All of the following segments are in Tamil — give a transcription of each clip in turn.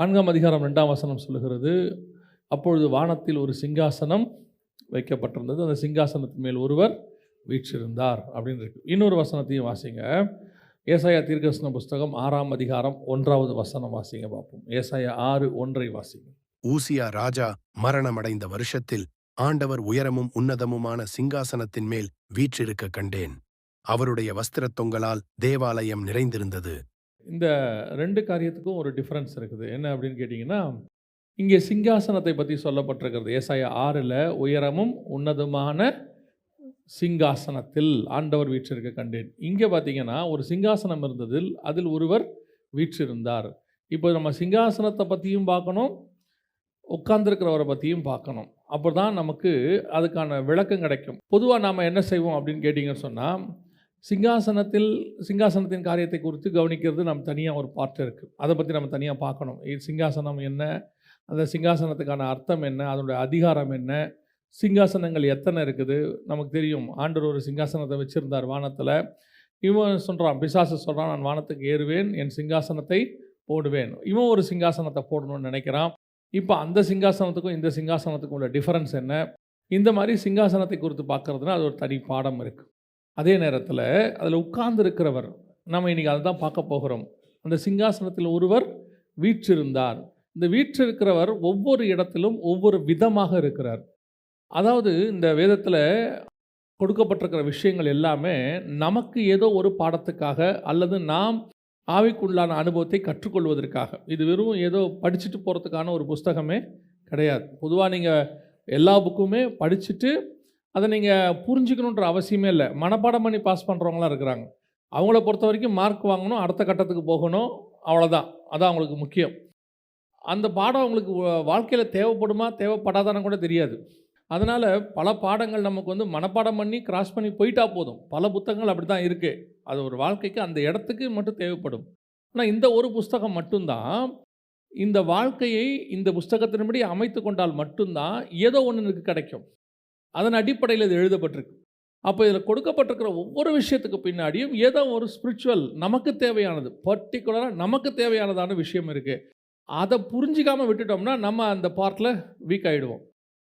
நான்காம் அதிகாரம் ரெண்டாம் வசனம் சொல்லுகிறது அப்பொழுது வானத்தில் ஒரு சிங்காசனம் வைக்கப்பட்டிருந்தது. அந்த சிங்காசனத்தின் மேல் ஒருவர் வீற்றிருந்தார். அப்படின்னு இருக்கு. இன்னொரு வசனத்தையும் வாசிங்க. ஏசாயா தீர்க்கசன புஸ்தகம் ஆறாம் அதிகாரம் ஒன்றாவது வசனம் வாசிங்க பார்ப்போம். ஏசாயா ஆறு ஒன்றை வாசிங்க. ஊசியா ராஜா மரணமடைந்த வருஷத்தில் ஆண்டவர் உயரமும் உன்னதமுமான சிங்காசனத்தின் மேல் வீற்றிருக்க கண்டேன். அவருடைய வஸ்திரத் தொங்கலால் தேவாலயம் நிறைந்திருந்தது. இந்த ரெண்டு காரியத்துக்கும் ஒரு டிஃப்ரென்ஸ் இருக்குது. என்ன அப்படின்னு கேட்டிங்கன்னா இங்கே சிங்காசனத்தை பற்றி சொல்லப்பட்டிருக்கிறது. ஏசாய ஆறில் உயரமும் உன்னதமான சிங்காசனத்தில் ஆண்டவர் வீற்றிருக்க கண்டேன். இங்கே பார்த்தீங்கன்னா ஒரு சிங்காசனம் இருந்ததில் அதில் ஒருவர் வீற்றிருந்தார். இப்போ நம்ம சிங்காசனத்தை பற்றியும் பார்க்கணும் உட்கார்ந்துருக்கிறவரை பற்றியும் பார்க்கணும். அப்போ தான் நமக்கு அதுக்கான விளக்கம் கிடைக்கும். பொதுவாக நாம் என்ன செய்வோம் அப்படின்னு கேட்டிங்கன்னு சொன்னால் சிங்காசனத்தில் சிங்காசனத்தின் காரியத்தை குறித்து கவனிக்கிறது நம்ம தனியாக ஒரு பார்ட் இருக்குது அதை பற்றி நம்ம தனியாக பார்க்கணும். இது சிங்காசனம் என்ன? அந்த சிங்காசனத்துக்கான அர்த்தம் என்ன? அதனுடைய அதிகாரம் என்ன? சிங்காசனங்கள் எத்தனை இருக்குது? நமக்கு தெரியும். ஆண்டர் ஒரு சிங்காசனத்தை வச்சுருந்தார் வானத்தில். இவன் சொல்கிறான் பிசாசு சொல்கிறான் நான் வானத்துக்கு ஏறுவேன் என் சிங்காசனத்தை போடுவேன். இவன் ஒரு சிங்காசனத்தை போடணும்னு நினைக்கிறான். இப்போ அந்த சிங்காசனத்துக்கும் இந்த சிங்காசனத்துக்கும் உள்ள டிஃபரன்ஸ் என்ன? இந்த மாதிரி சிங்காசனத்தை குறித்து பார்க்குறதுனா அது ஒரு தனி பாடம் இருக்குது அதே நேரத்தில் அதில் உட்கார்ந்திருக்கிறவர். நம்ம இன்றைக்கி அதை தான் பார்க்க போகிறோம். அந்த சிங்காசனத்தில் ஒருவர் வீற்றிருந்தார். இந்த வீற்றிருக்கிறவர் ஒவ்வொரு இடத்திலும் ஒவ்வொரு விதமாக இருக்கிறார். அதாவது இந்த வேதத்தில் கொடுக்கப்பட்டிருக்கிற விஷயங்கள் எல்லாமே நமக்கு ஏதோ ஒரு பாடத்துக்காக அல்லது நாம் ஆவிக்குள்ளான அனுபவத்தை கற்றுக்கொள்வதற்காக. இது வெறும் ஏதோ படிச்சுட்டு போகிறதுக்கான ஒரு புஸ்தகமே கிடையாது. பொதுவாக நீங்கள் எல்லா புக்குமே படிச்சுட்டு அதை நீங்கள் புரிஞ்சுக்கணுன்ற அவசியமே இல்லை. மனப்பாடம் பண்ணி பாஸ் பண்ணுறவங்களாம் இருக்கிறாங்க. அவங்கள பொறுத்த வரைக்கும் மார்க் வாங்கணும் அடுத்த கட்டத்துக்கு போகணும் அவ்வளோதான் அதான் அவங்களுக்கு முக்கியம். அந்த பாடம் அவங்களுக்கு வாழ்க்கையில் தேவைப்படுமா தேவைப்படாதான்னு கூட தெரியாது. அதனால் பல பாடங்கள் நமக்கு வந்து மனப்பாடம் பண்ணி கிராஸ் பண்ணி போயிட்டா போதும். பல புத்தகங்கள் அப்படி தான் இருக்குது அது ஒரு வாழ்க்கைக்கு அந்த இடத்துக்கு மட்டும் தேவைப்படும். ஆனால் இந்த ஒரு புஸ்தகம் மட்டும்தான் இந்த வாழ்க்கையை இந்த புஸ்தகத்தின்படி அமைத்து கொண்டால் மட்டும்தான் ஏதோ ஒன்று எனக்கு கிடைக்கும். அதன் அடிப்படையில் இது எழுதப்பட்டிருக்கு. அப்போ இதில் கொடுக்கப்பட்டிருக்கிற ஒவ்வொரு விஷயத்துக்கு பின்னாடியும் ஏதோ ஒரு ஸ்பிரிச்சுவல் நமக்கு தேவையானது பர்டிகுலராக நமக்கு தேவையானதான விஷயம் இருக்குது அதை புரிஞ்சிக்காமல் விட்டுட்டோம்னா நம்ம அந்த பார்ட்டில் வீக் ஆகிடுவோம்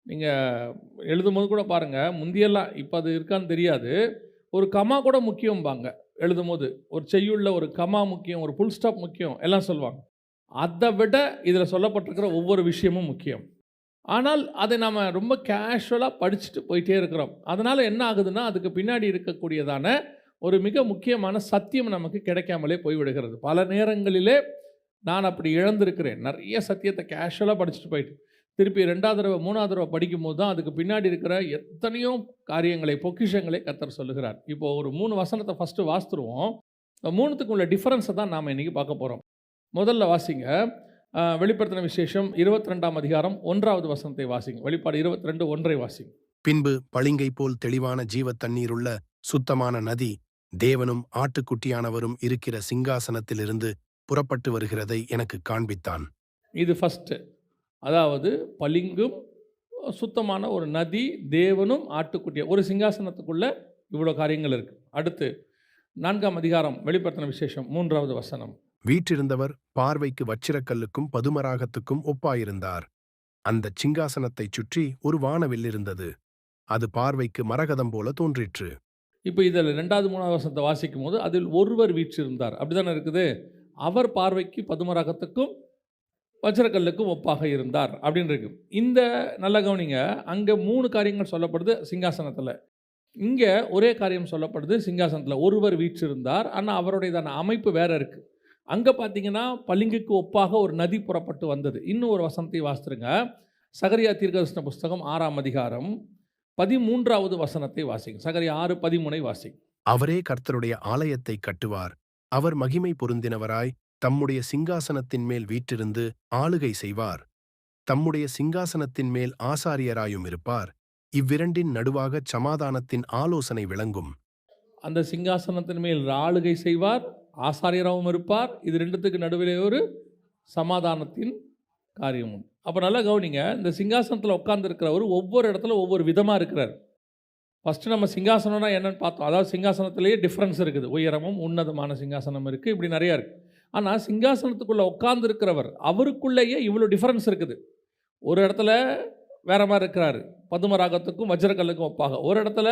நீங்கள் எழுதும் போது கூட பாருங்கள் முந்தியெல்லாம் இப்போ அது இருக்கான்னு தெரியாது. ஒரு கமா கூட முக்கியம்பாங்க எழுதும் போது ஒரு செய்யுள்ள ஒரு கமா முக்கியம் ஒரு புல் ஸ்டாப் முக்கியம் எல்லாம் சொல்லுவாங்க. அதை விட இதில் சொல்லப்பட்டிருக்கிற ஒவ்வொரு விஷயமும் முக்கியம். ஆனால் அதை நாம் ரொம்ப கேஷுவலாக படிச்சுட்டு போயிட்டே இருக்கிறோம். அதனால் என்ன ஆகுதுன்னா அதுக்கு பின்னாடி இருக்கக்கூடியதான ஒரு மிக முக்கியமான சத்தியம் நமக்கு கிடைக்காமலே போய்விடுகிறது. பல நேரங்களிலே நான் அப்படி இழந்திருக்கிறேன். நிறைய சத்தியத்தை கேஷுவலாக படிச்சுட்டு போயிட்டு. திருப்பி ரெண்டாவது தடவை மூணாவது தடவை படிக்கும் போது தான் அதுக்கு பின்னாடி இருக்கிற எத்தனையோ காரியங்களை பொக்கிஷங்களை கத்தர் சொல்லுகிறார். இப்போ ஒரு மூணு வசனத்தை ஃபஸ்ட்டு வாசித்துருவோம். இந்த மூணுத்துக்கு உள்ள டிஃப்ரென்ஸை தான் நாம் இன்றைக்கி பார்க்க போகிறோம் முதல்ல வாசிங்க. வெளிப்படுத்தின விசேஷம் இருபத்தி ரெண்டாம் அதிகாரம் ஒன்றாவது வசனத்தை வாசிங்க. வெளிப்பாடு இருபத்தி ரெண்டு ஒன்றை வாசிங்க. பின்பு பளிங்கை போல் தெளிவான ஜீவத் தண்ணீருள்ள சுத்தமான நதி தேவனும் ஆட்டுக்குட்டியானவரும் இருக்கிற சிங்காசனத்திலிருந்து புறப்பட்டு வருகிறதை எனக்கு காண்பித்தான். இது ஃபஸ்ட்டு அதாவது பளிங்கும் சுத்தமான ஒரு நதி தேவனும் ஆட்டுக்குட்டிய ஒரு சிங்காசனத்துக்குள்ள இவ்வளோ காரியங்கள் இருக்குது அடுத்து நான்காம் அதிகாரம் வெளிப்படுத்தின விசேஷம் மூன்றாவது வசனம். வீற்றிருந்தவர் பார்வைக்கு வச்சிரக்கல்லுக்கும் பதுமராகத்துக்கும் ஒப்பாயிருந்தார். அந்தச் சிங்காசனத்தைச் சுற்றி ஒரு வானவில் இருந்தது. அது பார்வைக்கு மரகதம் போல தோன்றிற்று. இப்போ இதில் ரெண்டாவது மூணாவது வசனத்தை வாசிக்கும் போது அதில் ஒருவர் வீற்றிருந்தார். அப்படி தானே இருக்குது? அவர் பார்வைக்கு பதுமராகத்துக்கும் வஜ்ரக்கல்லுக்கும் ஒப்பாக இருந்தார் அப்படின்னு இருக்கு. இந்த நல்ல கவனிங்க அங்கே மூணு காரியங்கள் சொல்லப்படுது சிங்காசனத்தில். இங்கே ஒரே காரியம் சொல்லப்படுது சிங்காசனத்தில். ஒருவர் வீற்றிருந்தார் ஆனால் அவருடையதான அமைப்பு வேற இருக்குது அங்கே பார்த்தீங்கன்னா பளிங்குக்கு ஒப்பாக ஒரு நதி புறப்பட்டு வந்தது. இன்னும் ஒரு வசனத்தை வாசித்துருங்க. சகரியா தீர்க்கதரிசன புஸ்தகம் ஆறாம் அதிகாரம் பதிமூன்றாவது வசனத்தை வாசிங்க. சகரியா ஆறு பதிமூனை வாசிங்க. அவரே கர்த்தருடைய ஆலயத்தை கட்டுவார். அவர் மகிமை பொருந்தினவராய் தம்முடைய சிங்காசனத்தின் மேல் வீற்றிருந்து ஆளுகை செய்வார். தம்முடைய சிங்காசனத்தின் மேல் ஆசாரியராயும் இருப்பார். இவ்விரண்டின் நடுவாகச் சமாதானத்தின் ஆலோசனை விளங்கும். அந்த சிங்காசனத்தின் மேல் ஆளுகை செய்வார். ஆசாரியராகவும் இருப்பார். இது ரெண்டுத்துக்கு நடுவிலே ஒரு சமாதானத்தின் காரியமும் அப்போ நல்லா கவனிங்க இந்த சிங்காசனத்தில் உட்காந்துருக்கிறவர் ஒவ்வொரு இடத்துல ஒவ்வொரு விதமாக இருக்கிறார். ஃபஸ்ட்டு நம்ம சிங்காசனம்னா என்னென்னு பார்த்தோம். அதாவது சிங்காசனத்திலேயே டிஃப்ரென்ஸ் இருக்குது. உயரமும் உன்னதமான சிங்காசனம் இருக்குது இப்படி நிறையா இருக்குது ஆனால் சிங்காசனத்துக்குள்ளே உட்காந்துருக்கிறவர் அவருக்குள்ளேயே இவ்வளோ டிஃப்ரென்ஸ் இருக்குது. ஒரு இடத்துல வேற மாதிரி இருக்கிறாரு. பதுமராகத்துக்கும் வஜ்ரகல்லுக்கும் ஒப்பாக. ஒரு இடத்துல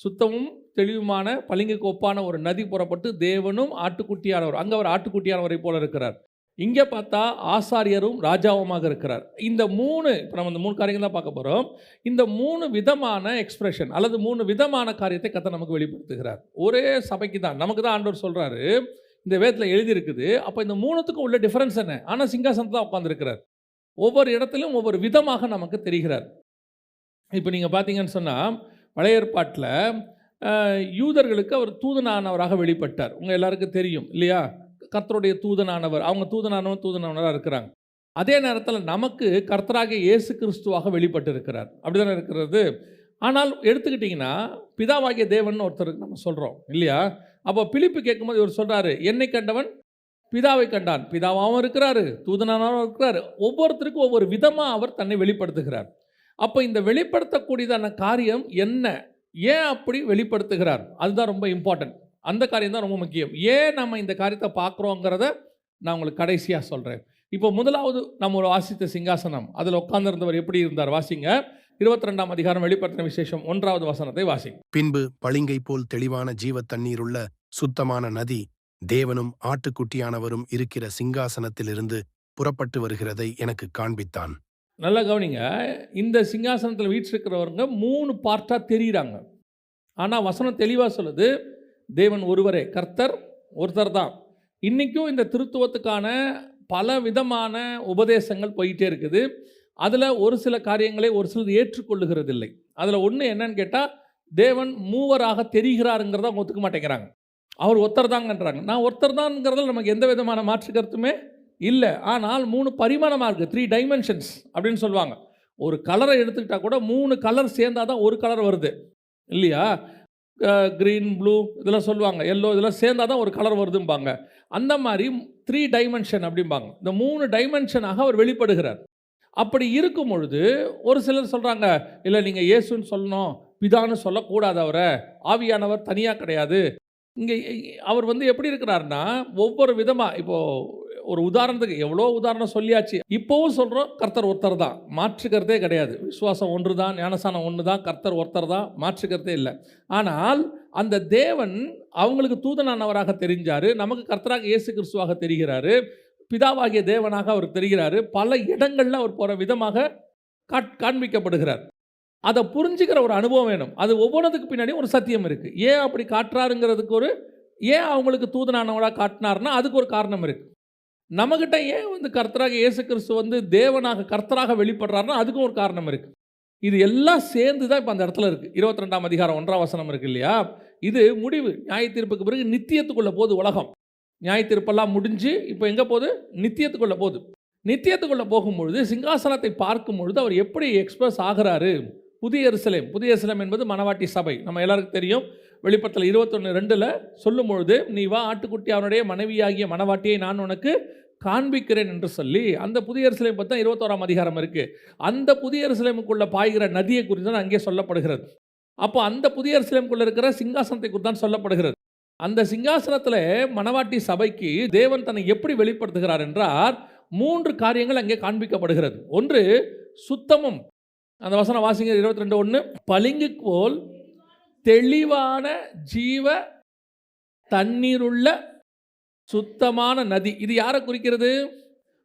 சுத்தமும் தெளிவுமான பளிங்குக்கு ஒப்பான ஒரு நதி புறப்பட்டு தேவனும் ஆட்டுக்குட்டியானவர் அங்கே அவர் ஆட்டுக்குட்டியானவரை போல இருக்கிறார். இங்கே பார்த்தா ஆசாரியரும் ராஜாவுமாக இருக்கிறார். இந்த மூணு இப்போ நம்ம இந்த மூணு காரியங்கள் தான் பார்க்க போகிறோம் இந்த மூணு விதமான எக்ஸ்பிரஷன் அல்லது மூணு விதமான காரியத்தை கத்த நமக்கு வெளிப்படுத்துகிறார். ஒரே சபைக்கு தான் நமக்கு தான் ஆண்டவர் சொல்கிறாரு இந்த வேதத்தில் எழுதியிருக்குது. அப்போ இந்த மூணுத்துக்கும் உள்ள டிஃப்ரென்ஸ் என்ன? ஆனால் சிங்காசனத்தில் தான் உட்காந்துருக்கிறார் ஒவ்வொரு இடத்துலையும் ஒவ்வொரு விதமாக நமக்கு தெரிகிறார். இப்போ நீங்கள் பார்த்தீங்கன்னு சொன்னால் பழைய ஏற்பாட்டில் யூதர்களுக்கு அவர் தூதனானவராக வெளிப்பட்டார். உங்கள் எல்லாருக்கும் தெரியும் இல்லையா? கர்த்தருடைய தூதனானவர். அவங்க தூதனானவர் தூதனானவராக இருக்கிறாங்க. அதே நேரத்தில் நமக்கு கர்த்தராக இயேசு கிறிஸ்துவாக வெளிப்பட்டு இருக்கிறார் அப்படிதானே இருக்கிறது? ஆனால் எடுத்துக்கிட்டிங்கன்னா பிதாவாகிய தேவன் ஒருத்தருக்கு நம்ம சொல்கிறோம் இல்லையா? அப்போ பிலிப்பு கேட்கும்போது இவர் சொல்கிறாரு என்னை கண்டவன் பிதாவை கண்டான். பிதாவாகவும் இருக்கிறாரு தூதனாகவும் இருக்கிறாரு. ஒவ்வொருத்தருக்கும் ஒவ்வொரு விதமாக அவர் தன்னை வெளிப்படுத்துகிறார். அப்போ இந்த வெளிப்படுத்தக்கூடியதான காரியம் என்ன? ஏன் அப்படி வெளிப்படுத்துகிறார்? அதுதான் ரொம்ப இம்பார்ட்டன்ட் அந்த காரியம் தான் ரொம்ப முக்கியம். ஏன் நம்ம இந்த காரியத்தை பார்க்குறோங்கிறத நான் உங்களுக்கு கடைசியாக சொல்கிறேன் இப்போ முதலாவது நம்ம ஒரு வாசித்த சிங்காசனம். அதில் உட்கார்ந்திருந்தவர் எப்படி இருந்தார்? வாசிங்க. இருபத்தி ரெண்டாம் அதிகாரம் வெளிப்படுத்தின விசேஷம் ஒன்றாவது வசனத்தை வாசி பின்பு பளிங்கை போல் தெளிவான ஜீவத் தண்ணீருள்ள சுத்தமான நதி தேவனும் ஆட்டுக்குட்டியானவரும் இருக்கிற சிங்காசனத்திலிருந்து புறப்பட்டு வருகிறதை எனக்கு காண்பித்தான். நல்லா கவனிங்க. இந்த சிங்காசனத்தில் வீற்றிருக்கிறவங்க மூணு பார்ட்டாக தெரியுறாங்க. ஆனால் வசனம் தெளிவாக சொல்லுது தேவன் ஒருவரே கர்த்தர் ஒருத்தர் தான். இன்றைக்கும் இந்த திருத்துவத்துக்கான பல விதமான உபதேசங்கள் போயிட்டே இருக்குது. அதில் ஒரு சில காரியங்களை ஒரு சிலர் ஏற்றுக்கொள்ளுகிறதில்லை. அதில் ஒன்று என்னன்னு கேட்டால் தேவன் மூவராக தெரிகிறாருங்கிறத அவங்க ஒத்துக்க மாட்டேங்கிறாங்க. அவர் ஒருத்தர் தாங்கன்றாங்க நான் ஒருத்தர் தான்ங்கிறதுல நமக்கு எந்த விதமான மாற்று கருத்துமே இல்லை ஆனால் மூணு பரிமாணமாக இருக்குது த்ரீ டைமென்ஷன்ஸ் அப்படின்னு சொல்லுவாங்க. ஒரு கலரை எடுத்துக்கிட்டால் கூட மூணு கலர் சேர்ந்தாதான் தான் ஒரு கலர் வருது. இல்லையா? க்ரீன் ப்ளூ இதெல்லாம் சொல்லுவாங்க. எல்லோ இதெல்லாம் சேர்ந்தால் தான் ஒரு கலர் வருதும்பாங்க. அந்த மாதிரி த்ரீ டைமென்ஷன் அப்படிம்பாங்க. இந்த மூணு டைமென்ஷனாக அவர் வெளிப்படுகிறார். அப்படி இருக்கும் பொழுது ஒரு சிலர் சொல்கிறாங்க இல்லை நீங்கள் இயேசுன்னு சொல்லணும். பிதான்னு சொல்லக்கூடாது அவரை. ஆவியானவர் தனியாக கிடையாது. இங்கே அவர் வந்து எப்படி இருக்கிறாருன்னா ஒவ்வொரு விதமாக இப்போது ஒரு உதாரணத்துக்கு எவ்வளோ உதாரணம் சொல்லியாச்சு இப்போவும் சொல்கிறோம் கர்த்தர் ஒருத்தர் தான். மாற்றுக்கிறதே கிடையாது. விசுவாசம் ஒன்று தான் ஞானசானம் ஒன்று தான் கர்த்தர் ஒருத்தர் தான் மாற்றுக்கிறதே இல்லை. ஆனால் அந்த தேவன் அவங்களுக்கு தூதனானவராக தெரிஞ்சார் நமக்கு கர்த்தராக இயேசு கிறிஸ்துவாக தெரிகிறாரு பிதாவாகிய தேவனாக அவர் தெரிகிறாரு பல இடங்களில் அவர் போகிற விதமாக காட் காண்பிக்கப்படுகிறார். அதை புரிஞ்சுக்கிற ஒரு அனுபவம் வேணும். அது ஒவ்வொன்றதுக்கு பின்னாடி ஒரு சத்தியம் இருக்குது ஏன் அப்படி காட்டுறாருங்கிறதுக்கு ஒரு ஏன் அவங்களுக்கு தூதனானவராக காட்டினார்னா அதுக்கு ஒரு காரணம் இருக்குது நம்மக்கிட்ட ஏன் வந்து கர்த்தராக இயேசு கிறிஸ்து வந்து தேவனாக கர்த்தராக வெளிப்படுறாருன்னா அதுக்கும் ஒரு காரணம் இருக்குது இது எல்லாம் சேர்ந்து தான் இப்போ அந்த இடத்துல இருக்குது இருபத்தி ரெண்டாம் அதிகாரம் ஒன்றாம் வசனம் இருக்கு இல்லையா? இது முடிவு. நியாய தீர்ப்புக்கு பிறகு நித்தியத்துக்குள்ள போகுது உலகம். நியாய தீர்ப்பெல்லாம் முடிஞ்சு இப்போ எங்கே போகுது? நித்தியத்துக்குள்ள போகுது. நித்தியத்துக்குள்ள போகும்பொழுது சிங்காசனத்தை பார்க்கும் பொழுது அவர் எப்படி எக்ஸ்பிரஸ் ஆகிறாரு? புதிய எருசலேம். புதிய எருசலேம் என்பது மணவாட்டி சபை. நம்ம எல்லாருக்கும் தெரியும். வெளிப்படத்தில் இருபத்தொன்று ரெண்டில் சொல்லும் பொழுது நீ வா ஆட்டுக்குட்டி அவனுடைய மனைவியாகிய மணவாட்டியை நான் உனக்கு காண்பிக்கிறேன் என்று சொல்லி அந்த புதிய எருசலேம் பற்றி தான் இருபத்தோராம் அதிகாரம் இருக்குது அந்த புதிய எருசலேமுக்குள்ள பாய்கிற நதியை குறித்து தான் அங்கே சொல்லப்படுகிறது. அப்போ அந்த புதிய எருசலேமுக்குள்ள இருக்கிற சிங்காசனத்தை குறித்து தான் சொல்லப்படுகிறது. அந்த சிங்காசனத்தில் மணவாட்டி சபைக்கு தேவன் தன்னை எப்படி வெளிப்படுத்துகிறார் என்றார். மூன்று காரியங்கள் அங்கே காண்பிக்கப்படுகிறது. ஒன்று சுத்தமும். அந்த வசனம் வாசிங்க இருபத்தி ரெண்டு ஒன்று பளிங்கு போல் தெளிவான ஜீவ தண்ணீருள்ள சுத்தமான நதி. இது யாரை குறிக்கிறது?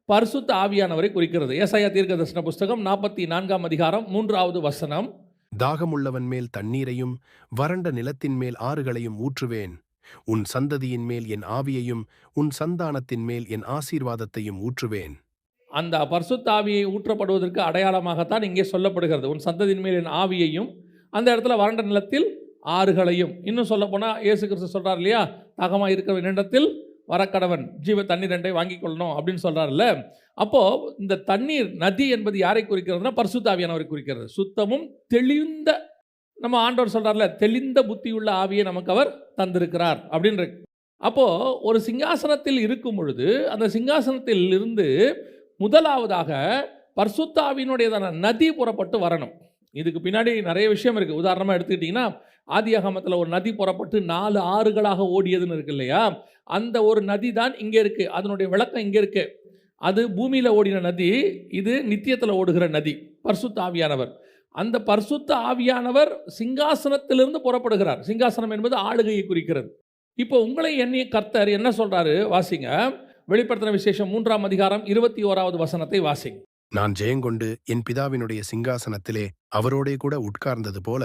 பரிசுத்த ஆவியானவரை குறிக்கிறது. ஏசாயா தீர்க்க தரிசன புஸ்தகம் நாற்பத்தி நான்காம் அதிகாரம் மூன்றாவது வசனம். தாகமுள்ளவன் மேல் தண்ணீரையும் வறண்ட நிலத்தின் மேல் ஆறுகளையும் ஊற்றுவேன். உன் சந்ததியின் மேல் என் ஆவியையும் உன் சந்தானத்தின் மேல் என் ஆசீர்வாதத்தையும் ஊற்றுவேன். அந்த பரிசுத்த ஆவியை ஊற்றப்படுவதற்கு அடையாளமாகத்தான் இங்கே சொல்லப்படுகிறது. உன் சந்ததியின் மேல் என் ஆவியையும் அந்த இடத்துல வறண்ட நிலத்தில் ஆறுகளையும். இன்னும் சொல்லப்போனால் இயேசு கிறிஸ்து சொல்கிறார் இல்லையா? தாகமாக இருக்கிற இடத்தில் வரக்கடவன் ஜீவ தண்ணீர் ரெண்டை வாங்கிக் கொள்ளணும் அப்படின்னு சொல்கிறார்ல அப்போது இந்த தண்ணீர் நதி என்பது யாரை குறிக்கிறதுனா பரிசுத்தாவியானவரை குறிக்கிறது. சுத்தமும் தெளிந்த நம்ம ஆண்டவர் சொல்கிறார்ல தெளிந்த புத்தியுள்ள ஆவியை நமக்கு அவர் தந்திருக்கிறார் அப்படின்ற அப்போது ஒரு சிங்காசனத்தில் இருக்கும் பொழுது அந்த சிங்காசனத்தில் இருந்து முதலாவதாக பர்சுத்தாவினுடையதான நதி புறப்பட்டு வரணும். இதுக்கு பின்னாடி நிறைய விஷயம் இருக்குது உதாரணமாக எடுத்துக்கிட்டிங்கன்னா ஆதியாகமத்தில் ஒரு நதி புறப்பட்டு நாலு ஆறுகளாக ஓடியதுன்னு இருக்கு இல்லையா? அந்த ஒரு நதி தான் இங்கே இருக்குது அதனுடைய விளக்கம் இங்கே இருக்குது அது பூமியில் ஓடின நதி இது நித்தியத்தில் ஓடுகிற நதி பர்சுத்த ஆவியானவர். அந்த பர்சுத்த ஆவியானவர் சிங்காசனத்திலிருந்து புறப்படுகிறார். சிங்காசனம் என்பது ஆளுகையை குறிக்கிறது. இப்போ உங்களை எண்ணிய கர்த்தர் என்ன சொல்கிறாரு வாசிங்க. வெளிப்படுத்தின விசேஷம் மூன்றாம் அதிகாரம் இருபத்தி ஓராவது வசனத்தை வாசிங்க. நான் ஜெயங்கொண்டு என் பிதாவினுடைய சிங்காசனத்திலே அவரோடே கூட உட்கார்ந்தது போல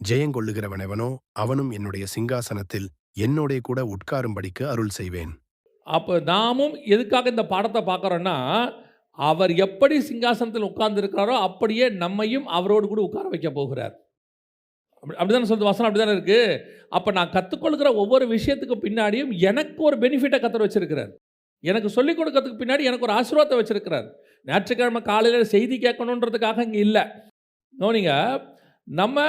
ஜெயங்கொள்ளுகிறவனெவனோ அவனும் என்னுடைய சிங்காசனத்தில் என்னோடே கூட உட்காரும்படிக்கு அருள் செய்வேன். அப்போ நாமும் எதுக்காக இந்த பாடத்தை பார்க்குறோன்னா அவர் எப்படி சிங்காசனத்தில் உட்கார்ந்துருக்கிறாரோ அப்படியே நம்மையும் அவரோடு கூட உட்கார வைக்க போகிறார். அப்படி அப்படிதானே சொல்லுது வசனம் அப்படிதானே இருக்கு? அப்போ நான் கற்றுக்கொள்கிற ஒவ்வொரு விஷயத்துக்கு பின்னாடியும் எனக்கு ஒரு பெனிஃபிட்டை கத்தர் வச்சிருக்கிறார். எனக்கு சொல்லிக் கொடுக்கறதுக்கு பின்னாடி எனக்கு ஒரு ஆசீர்வாதத்தை வச்சிருக்கிறார். ஞாயிற்றுக்கிழமை காலையில் செய்தி கேட்கணுன்றதுக்காக இங்கே இல்லை. நோனிங்க நம்ம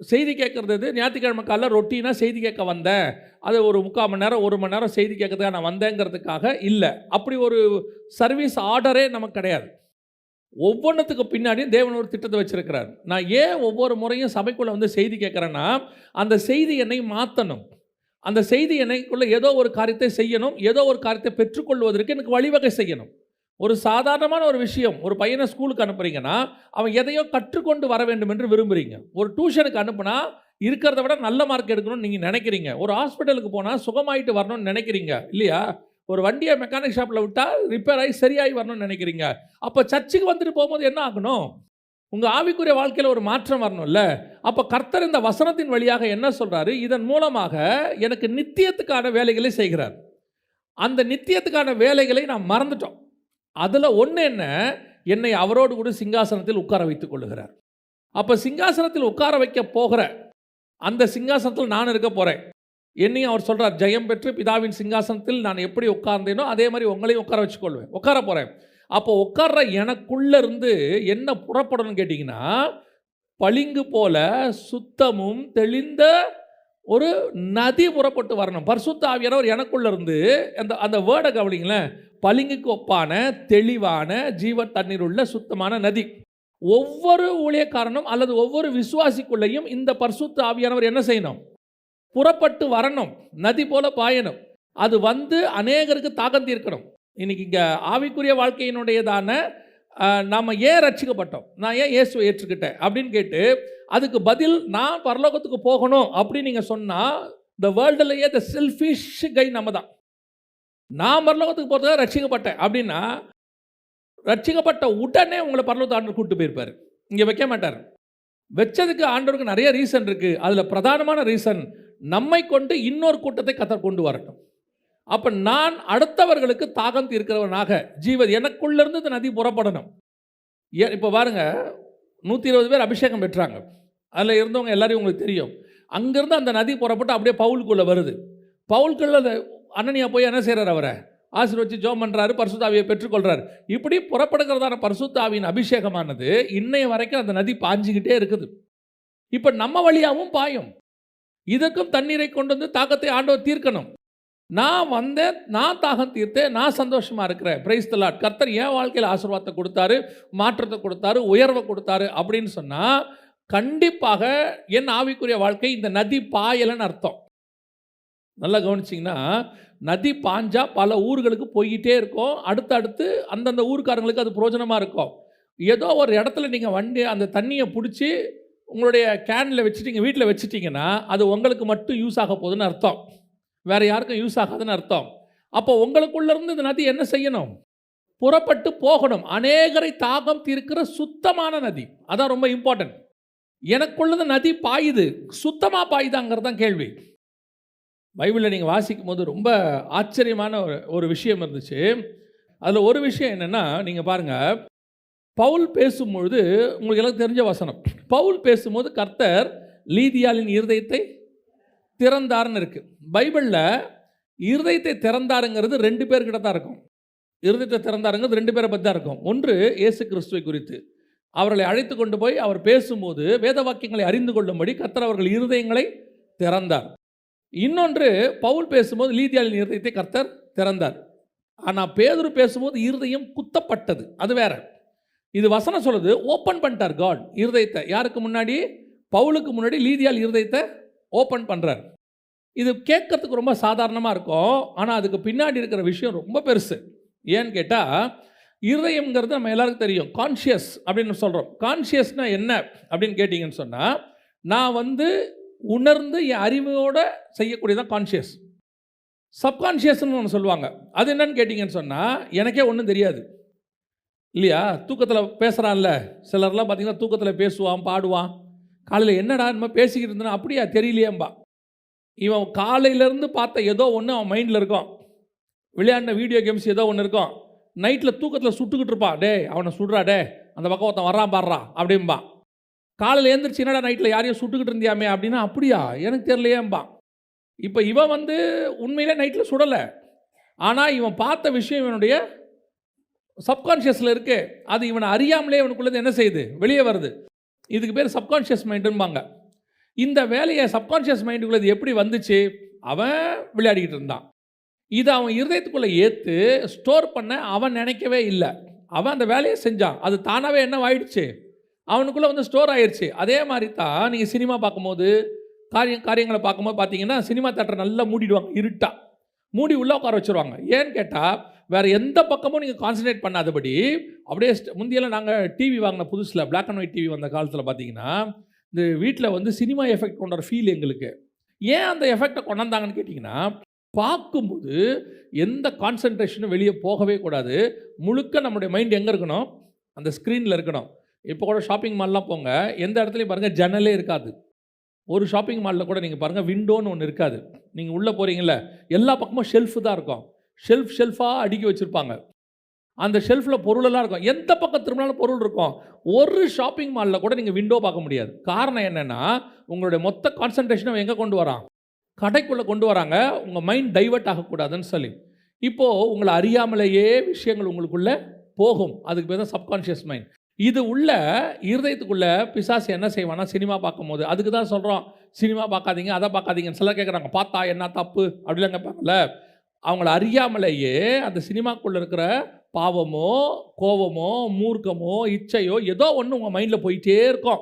செய்தி கேட்குறது ஞாயிற்றுக்கிழமை காலையில் ரொட்டீனாக செய்தி கேட்க வந்தேன். அது ஒரு முக்கால் மணி நேரம் ஒரு மணி நேரம் செய்தி கேட்கறதுக்காக நான் வந்தேங்கிறதுக்காக இல்லை. அப்படி ஒரு சர்வீஸ் ஆர்டரே நமக்கு கிடையாது. ஒவ்வொன்றுத்துக்கு பின்னாடியும் தேவன் ஒரு திட்டத்தை வச்சுருக்கிறார். நான் ஏன் ஒவ்வொரு முறையும் சபைக்குள்ளே வந்து செய்தி கேட்குறேன்னா அந்த செய்தி என்னை மாற்றணும் அந்த செய்தி என்னைக்குள்ளே ஏதோ ஒரு காரியத்தை செய்யணும் ஏதோ ஒரு காரியத்தை பெற்றுக்கொள்வதற்கு எனக்கு வழிவகை செய்யணும். ஒரு சாதாரணமான ஒரு விஷயம். ஒரு பையனை ஸ்கூலுக்கு அனுப்புறீங்கன்னா அவன் எதையோ கற்றுக்கொண்டு வர வேண்டும் என்று விரும்புகிறீங்க ஒரு டியூஷனுக்கு அனுப்புனா இருக்கிறத விட நல்ல மார்க் எடுக்கணும்னு நீங்கள் நினைக்கிறீங்க. ஒரு ஹாஸ்பிட்டலுக்கு போனால் சுகமாயிட்டு வரணும்னு நினைக்கிறீங்க. இல்லையா? ஒரு வண்டியை மெக்கானிக் ஷாப்பில் விட்டால் ரிப்பேர் ஆகி சரியாகி வரணும்னு நினைக்கிறீங்க. அப்போ சர்ச்சுக்கு வந்துட்டு போகும்போது என்ன ஆகணும்? உங்கள் ஆவிக்குரிய வாழ்க்கையில் ஒரு மாற்றம் வரணும்ல. அப்போ கர்த்தர் இந்த வசனத்தின் வழியாக என்ன சொல்கிறாரு இதன் மூலமாக எனக்கு நித்தியத்துக்கான வேலைகளை செய்கிறார். அந்த நித்தியத்துக்கான வேலைகளை நான் மறந்துட்டோம். அதில் ஒன்று என்ன? என்னை அவரோடு கூட சிங்காசனத்தில் உட்கார வைத்துக் கொள்ளுகிறார். அப்போ சிங்காசனத்தில் உட்கார வைக்க போகிற அந்த சிங்காசனத்தில் நான் இருக்க போகிறேன் என்னையும் அவர் சொல்கிறார் ஜெயம் பெற்று பிதாவின் சிங்காசனத்தில் நான் எப்படி உட்கார்ந்தேனோ அதே மாதிரி உங்களையும் உட்கார வச்சுக்கொள்வேன் உட்கார போகிறேன் அப்போ உட்கார்ற எனக்குள்ளே இருந்து என்ன புறப்படணும்னு கேட்டிங்கன்னா பளிங்கு போல சுத்தமும் தெளிந்த ஒரு நதி புறப்பட்டு வரணும். பர்சுத்த ஆவியானவர் எனக்குள்ள இருந்து அந்த அந்த வேர்டை கவனிங்களேன். பளிங்குக்கு ஒப்பான தெளிவான ஜீவ தண்ணீர் உள்ள சுத்தமான நதி. ஒவ்வொரு ஊழியக்காரனும் அல்லது ஒவ்வொரு விசுவாசிக்குள்ளேயும் இந்த பர்சுத்த ஆவியானவர் என்ன செய்யணும்? புறப்பட்டு வரணும். நதி போல பாயணும். அது வந்து அநேகருக்கு தாக்கம் தீர்க்கணும். இன்னைக்கு இங்கே ஆவிக்குரிய வாழ்க்கையினுடையதான நாம் ஏன் ரட்சிக்கப்பட்டோம்? நான் ஏன் இயேசுவை ஏற்றுக்கிட்டேன்? அப்படின்னு கேட்டு அதுக்கு பதில் நான் பரலோகத்துக்கு போகணும் அப்படின்னு நீங்கள் சொன்னால் இந்த வேர்ல்டுலேயே த செல்ஃபிஷ் கை நம்ம தான் நான் பரலோகத்துக்கு போகிறதுக்காக ரட்சிக்கப்பட்டேன். அப்படின்னா ரட்சிக்கப்பட்ட உடனே உங்களை பரலோகத்து ஆண்டு கூப்பிட்டு போயிருப்பார். இங்கே வைக்க மாட்டார். வச்சதுக்கு ஆண்டவருக்கு நிறைய ரீசன் இருக்குது அதில் பிரதானமான ரீசன் நம்மை கொண்டு இன்னொரு கூட்டத்தை கத்தர் கொண்டு வரட்டும். அப்போ நான் அடுத்தவர்களுக்கு தாகம் தீர்க்கிறவனாக ஜீவ எனக்குள்ளேருந்து இந்த நதி புறப்படணும். ஏ இப்போ பாருங்க நூற்றி இருபது பேர் அபிஷேகம் பெற்றாங்க. அதில் இருந்தவங்க எல்லாரையும் உங்களுக்கு தெரியும். அங்கேருந்து அந்த நதி புறப்பட்டு அப்படியே பவுலுக்குள்ளே வருது. பவுலுக்குள்ள அந்த அண்ணனியா போய் என்ன செய்கிறார் அவரை? ஆசீர்வச்சு ஜோம் பண்ணுறாரு பரிசுத்தாவியை பெற்றுக்கொள்கிறார் இப்படி புறப்படுகிறதான பரிசுத்தாவியின் அபிஷேகமானது இன்னைய வரைக்கும் அந்த நதி பாஞ்சிக்கிட்டே இருக்குது. இப்போ நம்ம வழியாகவும் பாயும். இதற்கும் தண்ணீரை கொண்டு வந்து தாக்கத்தை ஆண்டவர் தீர்க்கணும். நான் வந்தேன் நான் தாகம் தீர்த்தேன் நான் சந்தோஷமாக இருக்கிறேன். பிரைஸ் தலாட் கர்த்தர் என் வாழ்க்கையில் ஆசீர்வாதத்தை கொடுத்தாரு மாற்றத்தை கொடுத்தாரு உயர்வை கொடுத்தாரு அப்படின்னு சொன்னால் கண்டிப்பாக என் ஆவிக்குரிய வாழ்க்கை இந்த நதி பாயலைன்னு அர்த்தம். நல்லா கவனிச்சிங்கன்னா நதி பாஞ்சா பல ஊர்களுக்கு போய்கிட்டே இருக்கும். அடுத்தடுத்து அந்தந்த ஊருக்காரங்களுக்கு அது பிரயோஜனமாக இருக்கும். ஏதோ ஒரு இடத்துல நீங்கள் வண்டி அந்த தண்ணியை பிடிச்சி உங்களுடைய கேனில் வச்சுட்டீங்க வீட்டில் வச்சுட்டிங்கன்னா அது உங்களுக்கு மட்டும் யூஸ் ஆக போகுதுன்னு அர்த்தம். வேறு யாருக்கும் யூஸ் ஆகாதுன்னு அர்த்தம். அப்போ உங்களுக்குள்ளேருந்து இந்த நதி என்ன செய்யணும்? புறப்பட்டு போகணும். அநேகரை தாகம் தீர்க்கிற சுத்தமான நதி. அதான் ரொம்ப இம்பார்ட்டன்ட் எனக்குள்ளது நதி பாயுது. சுத்தமாக பாயுதாங்கிறது தான் கேள்வி. பைபிளில் நீங்கள் வாசிக்கும் போது ரொம்ப ஆச்சரியமான ஒரு ஒரு விஷயம் இருந்துச்சு. அதில் ஒரு விஷயம் என்னென்னா நீங்கள் பாருங்கள் பவுல் பேசும்பொழுது உங்களுக்கு எல்லாம் தெரிஞ்ச வசனம். பவுல் பேசும்போது கர்த்தர் லீதியாலின் இருதயத்தை திறந்தார்னு இருக்குது பைபிளில் இருதயத்தை திறந்தாருங்கிறது ரெண்டு பேர்கிட்ட தான் இருக்கும். இருதயத்தை திறந்தாருங்கிறது ரெண்டு பேரை பற்றி தான் இருக்கும். ஒன்று இயேசு கிறிஸ்துவை குறித்து. அவர்களை அழைத்து கொண்டு போய் அவர் பேசும்போது வேத வாக்கியங்களை அறிந்து கொள்ளும்படி கர்த்தர் அவர்கள் இருதயங்களை திறந்தார். இன்னொன்று பவுல் பேசும்போது லீதியாளின் இருதயத்தை கர்த்தர் திறந்தார். ஆனால் பேதுரு பேசும்போது இருதயம் குத்தப்பட்டது. அது வேற. இது வசனம் சொல்லுது ஓப்பன் பண்ணிட்டார் காட் இருதயத்தை. யாருக்கு முன்னாடி? பவுலுக்கு முன்னாடி லீதியால் இருதயத்தை ஓப்பன் பண்ணுறார் இது கேட்கறதுக்கு ரொம்ப சாதாரணமாக இருக்கும். ஆனால் அதுக்கு பின்னாடி இருக்கிற விஷயம் ரொம்ப பெருசு. ஏன்னு கேட்டால் இருதயம்ங்கிறது நம்ம எல்லாருக்கும் தெரியும். கான்ஷியஸ் அப்படின்னு சொல்கிறோம் கான்ஷியஸ்னால் என்ன அப்படின்னு கேட்டிங்கன்னு சொன்னால் நான் வந்து உணர்ந்து என் அறிவோடு செய்யக்கூடியதான் கான்ஷியஸ் சப்கான்ஷியஸ்னு ஒன்று சொல்லுவாங்க. அது என்னன்னு கேட்டிங்கன்னு சொன்னால் எனக்கே ஒன்றும் தெரியாது. இல்லையா? தூக்கத்தில் பேசுகிறான்ல சிலர்லாம் பார்த்தீங்கன்னா தூக்கத்தில் பேசுவான் பாடுவான். காலையில் என்னடா நம்ம பேசிக்கிட்டு இருந்தேன்னா அப்படியா? தெரியலையேம்பா. இவன் காலையிலேருந்து பார்த்த ஏதோ ஒன்று அவன் மைண்டில் இருக்கும். விளையாடின வீடியோ கேம்ஸ் ஏதோ ஒன்று இருக்கும். நைட்டில் தூக்கத்தில் சுட்டுக்கிட்டு இருப்பான் டே அவனை சுடுறா டே அந்த பக்கம் ஒருத்தன் வர்றான் பாடுறா அப்படிம்பா. காலையில் எழுந்திரிச்சு என்னடா நைட்டில் யாரையும் சுட்டுக்கிட்டு இருந்தியாமே அப்படின்னா அப்படியா? எனக்கு தெரியலையேம்பா. இப்போ இவன் வந்து உண்மையிலே நைட்டில் சுடலை. ஆனால் இவன் பார்த்த விஷயம் இவனுடைய சப்கான்ஷியஸில் இருக்கு. அது இவனை அறியாமலே இவனுக்குள்ளது என்ன செய்யுது? வெளியே வருது. இதுக்கு பேர் சப்கான்ஷியஸ் மைண்டும்பாங்க இந்த வேலையை சப்கான்ஷியஸ் மைண்டுக்குள்ளது எப்படி வந்துச்சு? அவன் விளையாடிக்கிட்டு இருந்தான். இதை அவன் இருதயத்துக்குள்ளே ஏற்று ஸ்டோர் பண்ண அவன் நினைக்கவே இல்லை. அவன் அந்த வேலையை செஞ்சான். அது தானாகவே என்ன ஆயிடுச்சு? அவனுக்குள்ளே வந்து ஸ்டோர் ஆயிடுச்சு அதே மாதிரி தான் நீங்கள் சினிமா பார்க்கும்போது காரியம் காரியங்களை பார்க்கும்போது பார்த்தீங்கன்னா சினிமா தேட்டரை நல்லா மூடிடுவாங்க இருட்டாக மூடி உள்ளே உட்கார வச்சுருவாங்க. ஏன்னு கேட்டால் வேறு எந்த பக்கமும் நீங்கள் கான்சன்ட்ரேட் பண்ணாதபடி அப்படியே முந்தையெல்லாம் முந்தியெல்லாம் நாங்கள் டிவி வாங்கின புதுசில் பிளாக் அண்ட் ஒயிட் டிவி வந்த காலத்தில் பார்த்தீங்கன்னா இந்த வீட்டில் வந்து சினிமா எஃபெக்ட் கொண்ட ஃபீல் எங்களுக்கு. ஏன் அந்த எஃபெக்டை கொண்டாந்தாங்கன்னு கேட்டிங்கன்னா பார்க்கும்போது எந்த கான்சன்ட்ரேஷனும் வெளியே போகவே கூடாது. முழுக்க நம்முடைய மைண்ட் எங்கே இருக்கணும்? அந்த ஸ்க்ரீனில் இருக்கணும். இப்போ கூட ஷாப்பிங் மால்லாம் போங்க எந்த இடத்துலையும் பாருங்கள் ஜன்னலே இருக்காது. ஒரு ஷாப்பிங் மாலில் கூட நீங்கள் பாருங்கள் விண்டோன்னு ஒன்று இருக்காது. நீங்கள் உள்ளே போகிறீங்கள எல்லா பக்கமும் ஷெல்ஃபு தான் இருக்கும். ஷெல்ஃப் ஷெல்ஃபாக அடுக்கி வச்சுருப்பாங்க. அந்த ஷெல்ஃபில் பொருளெல்லாம் இருக்கும். எந்த பக்கம் திரும்பினாலும் பொருள் இருக்கும். ஒரு ஷாப்பிங் மாலில் கூட நீங்கள் விண்டோ பார்க்க முடியாது. காரணம் என்னென்னா உங்களுடைய மொத்த கான்சன்ட்ரேஷனை எங்கே கொண்டு வரான்? கடைக்குள்ளே கொண்டு வராங்க. உங்கள் மைண்ட் டைவர்ட் ஆகக்கூடாதுன்னு சொல்லி. இப்போது உங்களை அறியாமலேயே விஷயங்கள் உங்களுக்குள்ளே போகும். அதுக்கு பேர் தான் சப்கான்ஷியஸ் மைண்ட் இது உள்ள இருதயத்துக்குள்ள பிசாசு என்ன செய்வானா சினிமா பார்க்கும்போது அதுக்கு தான் சொல்கிறோம் சினிமா பார்க்காதீங்க அதை பார்க்காதீங்கன்னு சிலர் கேட்குறாங்க பார்த்தா என்ன தப்பு? அப்படிலாம் கேட்பாங்கல்ல. அவங்கள அறியாமலேயே அந்த சினிமாக்குள்ளே இருக்கிற பாவமோ கோபமோ மூர்க்கமோ இச்சையோ ஏதோ ஒன்று உங்கள் மைண்டில் போயிட்டே இருக்கும்.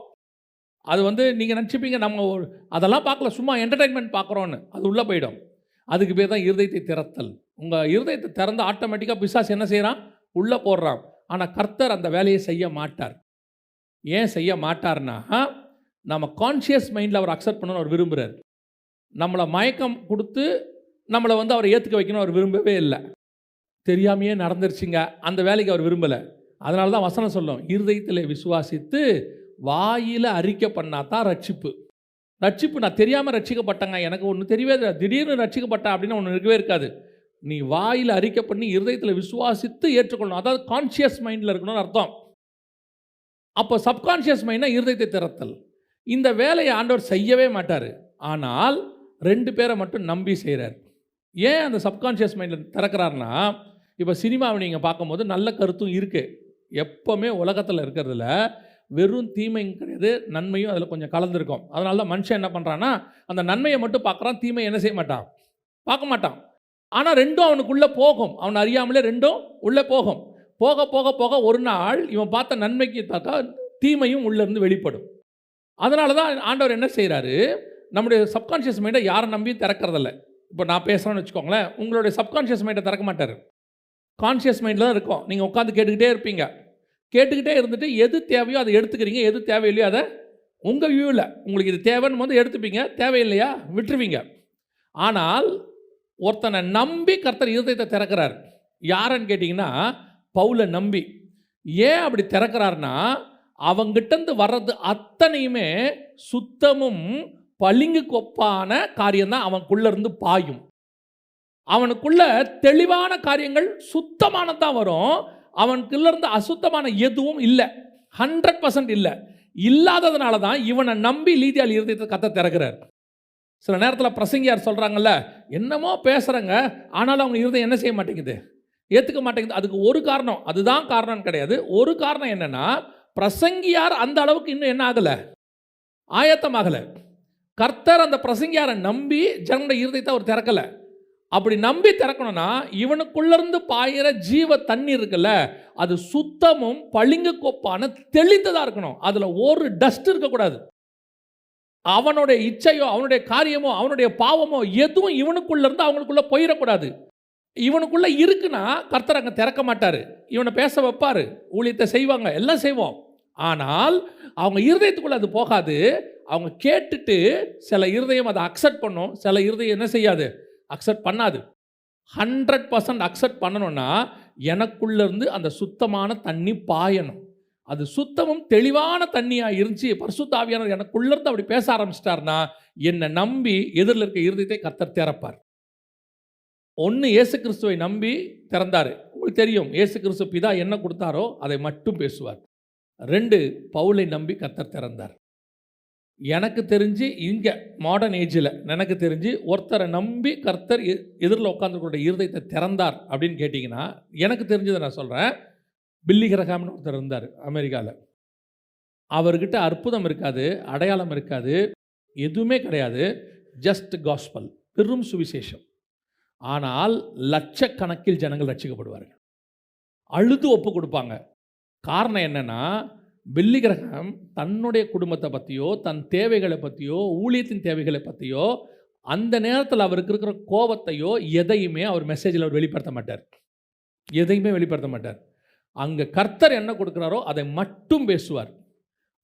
அது வந்து நீங்கள் நினச்சிப்பீங்க நம்ம ஒரு- அதெல்லாம் பார்க்கல சும்மா என்டர்டைன்மெண்ட் பார்க்குறோன்னு அது உள்ளே போயிடும். அதுக்கு பேர் தான் இருதயத்தை திறத்தல். உங்கள் இருதயத்தை திறந்து ஆட்டோமேட்டிக்காக பிசாசு என்ன செய்கிறான் உள்ளே போடுறான். ஆனால் கர்த்தர் அந்த வேலையை செய்ய மாட்டார். ஏன் செய்ய மாட்டார்னா நம்ம கான்ஷியஸ் மைண்டில் அவர் அக்செப்ட் பண்ணணும்னு அவர் விரும்புகிறார் நம்மளை மயக்கம் கொடுத்து நம்மளை வந்து அவரை ஏற்றுக்க வைக்கணும் அவர் விரும்பவே இல்லை. தெரியாமையே நடந்துருச்சுங்க. அந்த வேலைக்கு அவர் விரும்பலை. அதனால தான் வசனம் சொல்லும். இருதயத்தில் விசுவாசித்து வாயில் அறிக்கை பண்ணால் தான் ரட்சிப்பு. ரட்சிப்பு நான் தெரியாமல் ரட்சிக்கப்பட்டேங்க. எனக்கு ஒன்று தெரியவே தெரியாது திடீர்னு ரட்சிக்கப்பட்டேன் அப்படின்னு ஒன்று இருக்கவே இருக்காது. நீ வாயில் அறிக்கை பண்ணி இருதயத்தில் விசுவாசித்து ஏற்றுக்கொள்ளணும். அதாவது கான்ஷியஸ் மைண்டில் இருக்கணும்னு அர்த்தம். அப்போ சப்கான்ஷியஸ் மைண்டாக இருதயத்தை திறத்தல். இந்த வேலையை ஆண்டவர் செய்யவே மாட்டார். ஆனால் ரெண்டு பேரை மட்டும் நம்பி செய்கிறார் ஏன் அந்த சப்கான்ஷியஸ் மைண்டில் திறக்கிறாருன்னா இப்போ சினிமாவை நீங்கள் பார்க்கும்போது நல்ல கருத்தும் இருக்குது எப்போவுமே உலகத்தில் இருக்கிறதுல வெறும் தீமையும் கிடையாது நன்மையும் அதில் கொஞ்சம் கலந்துருக்கும். அதனால தான் மனுஷன் என்ன பண்ணுறான்னா அந்த நன்மையை மட்டும் பார்க்குறான் தீமை என்ன செய்ய மாட்டான்? பார்க்க மாட்டான். ஆனால் ரெண்டும் அவனுக்குள்ளே போகும். அவன் அறியாமலே ரெண்டும் உள்ளே போகும். போக போக போக ஒரு நாள் இவன் பார்த்த நன்மைக்கு தாக்கா தீமையும் உள்ளேருந்து வெளிப்படும். அதனால தான் ஆண்டவர் என்ன செய்கிறாரு நம்முடைய சப்கான்ஷியஸ் மைண்டை யாரை நம்பியும் திறக்கறதில்ல. இப்போ நான் பேசுகிறேன்னு வச்சுக்கோங்களேன் உங்களுடைய சப்கான்ஷியஸ் மைண்டை திறக்க மாட்டார். கான்ஷியஸ் மைண்டில் தான் இருக்கும். நீங்கள் உட்காந்து கேட்டுக்கிட்டே இருப்பீங்க. கேட்டுக்கிட்டே இருந்துட்டு எது தேவையோ அதை எடுத்துக்கிறீங்க எது தேவையில்லையோ அதை உங்கள் வியூவில் உங்களுக்கு இது தேவைன்னு வந்து எடுத்துப்பீங்க தேவையில்லையா? விட்டுருவீங்க. ஆனால் ஒருத்தனை நம்பி கர்த்தர் இருதயத்தை திறக்கிறார். யாருன்னு கேட்டிங்கன்னா பவுலை நம்பி. ஏன் அப்படி திறக்கிறாருன்னா அவங்கிட்டேருந்து வர்றது அத்தனையுமே சுத்தமும் பளிங்கு கொப்பான காரியம்தான் அவனுக்குள்ள இருந்து பாயும். அவனுக்குள்ள தெளிவான காரியங்கள் சுத்தமானதான் வரும். அவனுக்குள்ள இருந்து அசுத்தமான எதுவும் இல்லை. ஹண்ட்ரட் பர்சன்ட் இல்லை. இல்லாததுனால தான் இவனை நம்பி லீதியால் இருதயத்தை கத்த திறக்கிறார். சில நேரத்தில் பிரசங்கியார் சொல்கிறாங்கல்ல என்னமோ பேசுகிறாங்க ஆனாலும் அவங்க இருதயம் என்ன செய்ய மாட்டேங்குது? ஏற்றுக்க மாட்டேங்குது. அதுக்கு ஒரு காரணம் அதுதான் காரணம் கிடையாது. ஒரு காரணம் என்னன்னா பிரசங்கியார் அந்த அளவுக்கு இன்னும் என்ன ஆகலை? ஆயத்தமாகலை. கர்த்தர் அந்த பிரசங்கியாரை நம்பி ஜனங்களுடைய இருதயத்தை அவர் திறக்கலை. அப்படி நம்பி திறக்கணும்னா இவனுக்குள்ளேருந்து பாயிற ஜீவ தண்ணீர் இருக்குல்ல அது சுத்தமும் பளிங்கு கோப்பான தெளிந்ததாக இருக்கணும். அதில் ஒரு டஸ்ட் இருக்கக்கூடாது அவனுடைய இச்சையோ அவனுடைய காரியமோ அவனுடைய பாவமோ எதுவும் இவனுக்குள்ளேருந்து அவங்களுக்குள்ளே போயிடக்கூடாது. இவனுக்குள்ளே இருக்குன்னா கர்த்தர் அங்கே திறக்க மாட்டார். இவனை பேச வைப்பார். ஊழியத்தை செய்வாங்க. எல்லாம் செய்வோம். ஆனால் அவங்க இருதயத்துக்குள்ள அது போகாது. அவங்க கேட்டுட்டு சில இருதயம் அதை அக்செப்ட் பண்ணும். சில இருதயம் என்ன செய்யாது? அக்செப்ட் பண்ணாது. ஹண்ட்ரட் பர்சன்ட் அக்செப்ட் பண்ணணும்னா எனக்குள்ளேருந்து அந்த சுத்தமான தண்ணி பாயணும். அது சுத்தமும் தெளிவான தண்ணியாக இருந்துச்சு. பரிசுத்தாவியானவர் எனக்குள்ளேருந்து அப்படி பேச ஆரம்பிச்சிட்டாருன்னா என்னை நம்பி எதிரில் இருக்க இருதயத்தை கத்தர் திறப்பார். ஒன்று இயேசு கிறிஸ்துவை நம்பி திறந்தார். உங்களுக்கு தெரியும். இயேசு கிறிஸ்து பிதா என்ன கொடுத்தாரோ அதை மட்டும் பேசுவார். ரெண்டு பவுலை நம்பி கர்த்தர் திறந்தார். எனக்கு தெரிஞ்சு இங்கே மாடர்ன் ஏஜில் எனக்கு தெரிஞ்சு ஒருத்தரை நம்பி கர்த்தர் எ- எதிரில் உட்காந்துருக்கிற இருதயத்தை திறந்தார் அப்படின்னு கேட்டிங்கன்னா எனக்கு தெரிஞ்சதை நான் சொல்கிறேன் பில்லி கிரகாம்னு ஒருத்தர் இருந்தார் அமெரிக்காவில் அவர்கிட்ட அற்புதம் இருக்காது அடையாளம் இருக்காது எதுவுமே கிடையாது. ஜஸ்ட் காஸ்பல் பெரும் சுவிசேஷம். ஆனால் லட்சக்கணக்கில் ஜனங்கள் ரட்சிக்கப்படுவார்கள். அழுது ஒப்பு கொடுப்பாங்க. காரணம் என்னென்னா வெள்ளி கிரகம் தன்னுடைய குடும்பத்தை பற்றியோ தன் தேவைகளை பற்றியோ ஊழியத்தின் தேவைகளை பற்றியோ அந்த நேரத்தில் அவருக்கு இருக்கிற கோபத்தையோ எதையுமே அவர் மெசேஜில் அவர் வெளிப்படுத்த மாட்டார். எதையுமே வெளிப்படுத்த மாட்டார். அங்கே கர்த்தர் என்ன கொடுக்குறாரோ அதை மட்டும் பேசுவார்.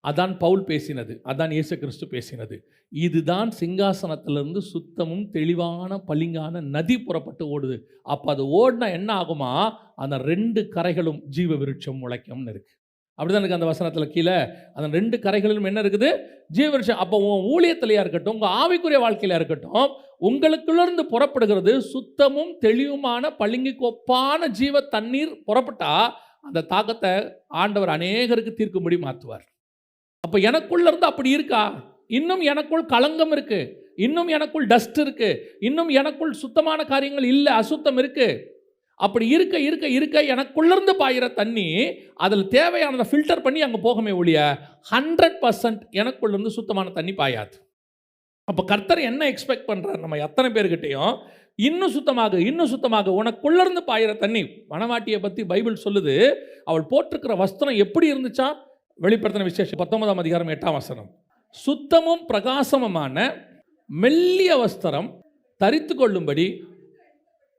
அதான் பவுல் பேசினது அதான் இயேசு கிறிஸ்து பேசினது. இதுதான் சிங்காசனத்திலிருந்து சுத்தமும் தெளிவான பளிங்கான நதி புறப்பட்டு ஓடுது. அப்போ அது ஓடினா என்ன ஆகுமா? அந்த ரெண்டு கரைகளும் ஜீவ விருட்சம் முளைக்கும்னு இருக்கு. அப்படிதான் இருக்கு அந்த வசனத்தில் கீழே. அந்த ரெண்டு கரைகளிலும் என்ன இருக்குது? ஜீவ விருட்சம். அப்போ உன் ஊழியத்திலையாக இருக்கட்டும் உங்கள் ஆவிக்குரிய வாழ்க்கையில இருக்கட்டும் உங்களுக்குள்ளேருந்து புறப்படுகிறது சுத்தமும் தெளிவுமான பளிங்கு கோப்பான ஜீவ தண்ணீர் புறப்பட்டா அந்த தாக்கத்தை ஆண்டவர் அநேகருக்கு தீர்க்கும்படி மாற்றுவார். அப்போ எனக்குள்ள இருந்து அப்படி இருக்கா? இன்னும் எனக்குள் களங்கம் இருக்கு. இன்னும் எனக்குள் டஸ்ட் இருக்கு. இன்னும் எனக்குள் சுத்தமான காரியங்கள் இல்லை அசுத்தம் இருக்கு. அப்படி இருக்க இருக்க இருக்க எனக்குள்ளேருந்து பாயிற தண்ணி அதில் தேவையானதை ஃபில்டர் பண்ணி அங்கே போகமே ஒழிய ஹண்ட்ரட் பர்சன்ட் எனக்குள்ளேருந்து சுத்தமான தண்ணி பாயாது. அப்போ கர்த்தர் என்ன எக்ஸ்பெக்ட் பண்ணுறார் நம்ம எத்தனை பேர்கிட்டையும் இன்னும் சுத்தமாக இன்னும் சுத்தமாக உனக்குள்ளேருந்து பாயிற தண்ணி. மணவாட்டியை பற்றி பைபிள் சொல்லுது அவள் போட்டிருக்கிற வஸ்திரம் எப்படி இருந்துச்சா வெளிப்படுத்தின விசேஷம் பத்தொன்பதாம் அதிகாரம் எட்டாம் வசனம். சுத்தமும் பிரகாசமுமான மெல்லிய வஸ்திரம் தரித்து கொள்ளும்படி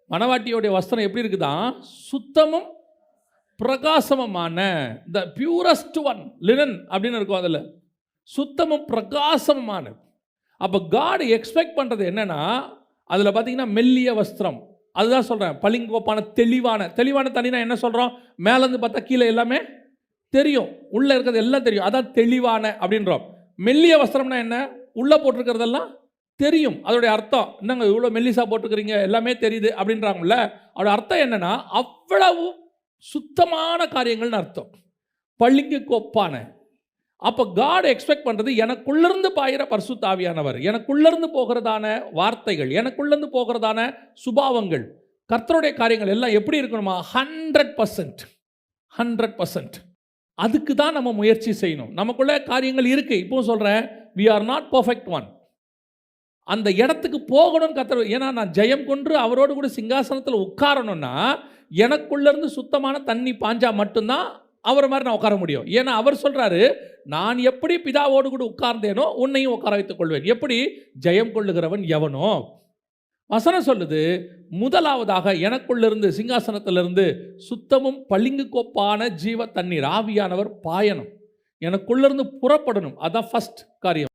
மணவாட்டியோடைய வஸ்திரம் எப்படி இருக்குதான் சுத்தமும் பிரகாசமுமான த பியூரஸ்ட் ஒன் லினன் அப்படின்னு இருக்கும் அதில். சுத்தமும் பிரகாசமுமான. அப்போ காடு எக்ஸ்பெக்ட் பண்ணுறது என்னென்னா அதில் பார்த்தீங்கன்னா மெல்லிய வஸ்திரம். அதுதான் சொல்கிறேன் பளிங்கோப்பான தெளிவான. தெளிவான தண்ணினா என்ன சொல்கிறோம் மேலேருந்து பார்த்தா கீழே எல்லாமே தெரியும். உள்ளே இருக்கிறது எல்லாம் தெரியும். அதான் தெளிவான அப்படின்றோம். மெல்லிய வஸ்திரம்னா என்ன? உள்ளே போட்டிருக்கிறதெல்லாம் தெரியும். அதோடைய அர்த்தம். என்னங்க இவ்வளோ மெல்லிசா போட்டுக்கிறீங்க எல்லாமே தெரியுது அப்படின்றாங்கல்ல. அதோட அர்த்தம் என்னென்னா அவ்வளவு சுத்தமான காரியங்கள்னு அர்த்தம். பள்ளிக்கு கொப்பான. அப்போ காட் எக்ஸ்பெக்ட் பண்ணுறது எனக்குள்ளேருந்து பாயிற பரிசுத்தாவியானவர். எனக்குள்ளேருந்து போகிறதான வார்த்தைகள். எனக்குள்ளேருந்து போகிறதான சுபாவங்கள். கர்த்தருடைய காரியங்கள் எல்லாம் எப்படி இருக்கணுமா? ஹண்ட்ரட் பர்சன்ட் ஹண்ட்ரட் பர்சன்ட் அதுக்கு தான் நம்ம முயற்சி செய்யணும். நமக்குள்ள காரியங்கள் இருக்குது இப்போ சொல்கிறேன் we are not perfect one அந்த இடத்துக்கு போகணும்னு கத்துற ஏன்னா நான் ஜெயம் கொன்று அவரோடு கூட சிங்காசனத்தில் உட்காரணும்னா எனக்குள்ளேருந்து சுத்தமான தண்ணி பாஞ்சா மட்டும்தான் அவர் மாதிரி நான் உட்கார முடியும். ஏன்னா அவர் சொல்கிறாரு நான் எப்படி பிதாவோடு கூட உட்கார்ந்தேனோ உன்னையும் உட்கார வைத்துக் கொள்வேன். எப்படி? ஜெயம் கொள்ளுகிறவன் எவனோ. வசனம் சொல்லுது முதலாவதாக எனக்குள்ளிருந்து சிங்காசனத்திலிருந்து சுத்தமும் பளிங்கு கோப்பான ஜீவ தண்ணீர் ஆவியானவர் பாயணும். எனக்குள்ளிருந்து புறப்படணும். அதான் ஃபஸ்ட் காரியம்.